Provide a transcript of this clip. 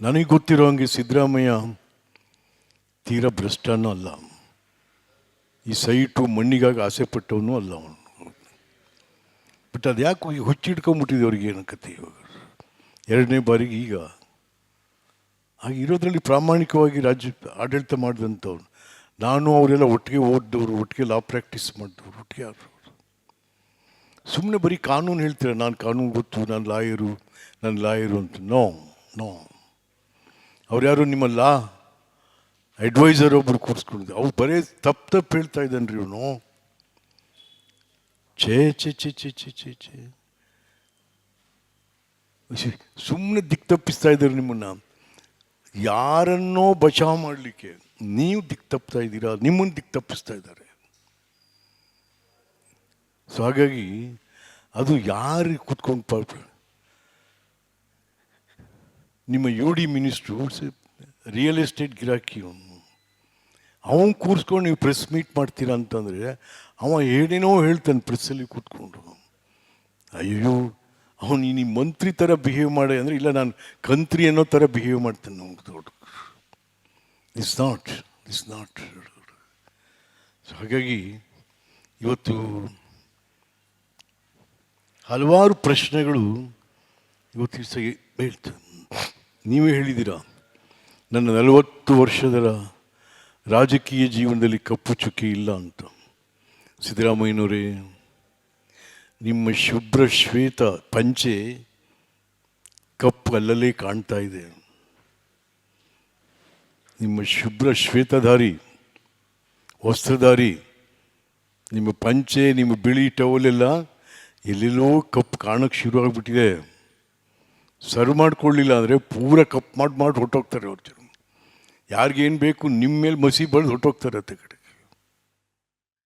ನನಗೆ ಗೊತ್ತಿರೋ ಹಂಗೆ ಸಿದ್ದರಾಮಯ್ಯ ತೀರ ಭ್ರಷ್ಟನೂ ಅಲ್ಲ. ಈ ಸೈಟು ಮಣ್ಣಿಗಾಗಿ ಆಸೆ ಪಟ್ಟವನು ಅಲ್ಲ ಅವನು. ಬಟ್ ಅದು ಯಾಕೆ ಈಗ ಹುಚ್ಚಿಡ್ಕೊಂಬಿಟ್ಟಿದೆ ಅವ್ರಿಗೆ ಏನು ಕತೆ ಇವಾಗ. ಎರಡನೇ ಬಾರಿಗೆ ಈಗ. ಹಾಗೆ ಇರೋದ್ರಲ್ಲಿ ಪ್ರಾಮಾಣಿಕವಾಗಿ ರಾಜ್ಯ ಆಡಳಿತ ಮಾಡಿದಂಥವ್ರು. ನಾನು ಅವರೆಲ್ಲ ಒಟ್ಟಿಗೆ ಓದಿದವರು, ಒಟ್ಟಿಗೆ ಲಾ ಪ್ರಾಕ್ಟೀಸ್ ಮಾಡಿದವರು, ಒಟ್ಟಿಗೆ ಆದವರು. ಸುಮ್ಮನೆ ಬರೀ ಕಾನೂನು ಹೇಳ್ತೀರ, ನಾನು ಕಾನೂನು ಗೊತ್ತು, ನಾನು ಲಾಯರು ನಾನು ಲಾಯರು ಅಂತ. ನೋ ನೋ ಅವ್ರು ಯಾರು ನಿಮ್ಮ ಲಾ ಅಡ್ವೈಸರ್ ಒಬ್ರು ಕೂರಿಸ್ಕೊಂಡಿದ್ದೆ. ಅವ್ರು ಬರೀ ತಪ್ಪು ತಪ್ಪು ಹೇಳ್ತಾ ಇದ್ದಾನೆ ರೀ ಇವನು. ಛೇ ಛೇ ಛೇ ಛೇ ಛೇ ಛೇ ಛೇ. ಸುಮ್ಮನೆ ದಿಕ್ ತಪ್ಪಿಸ್ತಾ ಇದ್ದಾರೆ ನಿಮ್ಮನ್ನ. ಯಾರನ್ನೋ ಬಚಾವ್ ಮಾಡಲಿಕ್ಕೆ ನೀವು ದಿಕ್ ತಪ್ಪಿಸ್ತಾ ಇದ್ದೀರಾ? ನಿಮ್ಮನ್ನು ದಿಕ್ ತಪ್ಪಿಸ್ತಾ ಇದ್ದಾರೆ. ಸೊ ಹಾಗಾಗಿ ಅದು ಯಾರಿಗೆ ಕುತ್ಕೊಂಡು ಪಾಪ ನಿಮ್ಮ U D minister real estate ಗಿರಾಕಿ ಅವನು. ಅವನು ಕೂರಿಸ್ಕೊಂಡು ನೀವು ಪ್ರೆಸ್ ಮೀಟ್ ಮಾಡ್ತೀರಾ ಅಂತಂದರೆ ಅವ ಏನೇನೋ ಹೇಳ್ತಾನೆ ಪ್ರೆಸ್ಸಲ್ಲಿ ಕೂತ್ಕೊಂಡು. ಅಯ್ಯೋ ಅವನು ನೀನು ಮಂತ್ರಿ ಥರ ಬಿಹೇವ್ ಮಾಡಿ ಅಂದರೆ ಇಲ್ಲ, ನಾನು ಕಂತ್ರಿ ಅನ್ನೋ ಥರ ಬಿಹೇವ್ ಮಾಡ್ತಾನೆ ನಮ್ಗೆ ದೊಡ್ಡ. Is not is not so ಹಾಗಾಗಿ ಇವತ್ತು ಹಲವಾರು ಪ್ರಶ್ನೆಗಳು ಇವತ್ತು ಸಹ ಹೇಳ್ತೇನೆ. ನೀವೇ ಹೇಳಿದ್ದೀರಾ? ನನ್ನ ನಲವತ್ತು ವರ್ಷದ ರಾಜಕೀಯ ಜೀವನದಲ್ಲಿ ಕಪ್ಪು ಚುಕ್ಕಿ ಇಲ್ಲ ಅಂತ. ಸಿದ್ದರಾಮಯ್ಯನವರೇ, ನಿಮ್ಮ ಶುಭ್ರ ಶ್ವೇತ ಪಂಚೆ ಕಪ್ಪು ಅಲ್ಲಲ್ಲೇ ಕಾಣ್ತಾ ಇದೆ. ನಿಮ್ಮ ಶುಭ್ರ ಶ್ವೇತಧಾರಿ, ವಸ್ತ್ರಧಾರಿ, ನಿಮ್ಮ ಪಂಚೆ, ನಿಮ್ಮ ಬಿಳಿ ಟವಲೆಲ್ಲ ಎಲ್ಲೆಲ್ಲೋ ಕಪ್ಪು ಕಾಣಕ್ಕೆ ಶುರು ಆಗಿಬಿಟ್ಟಿದೆ ಸರ್ವ್ ಮಾಡ್ಕೊಳ್ಳಿಲ್ಲ ಅಂದರೆ ಪೂರ ಕಪ್ ಮಾಡಿ ಮಾಡಿ ಹೊಟ್ಟೋಗ್ತಾರೆ ಅವ್ರ ಜನ. ಯಾರಿಗೇನು ಬೇಕು ನಿಮ್ಮ ಮೇಲೆ ಮಸಿ ಬಳ್ದು ಹೊಟ್ಟೋಗ್ತಾರೆ ಅತ್ತೆ ಕಡೆ.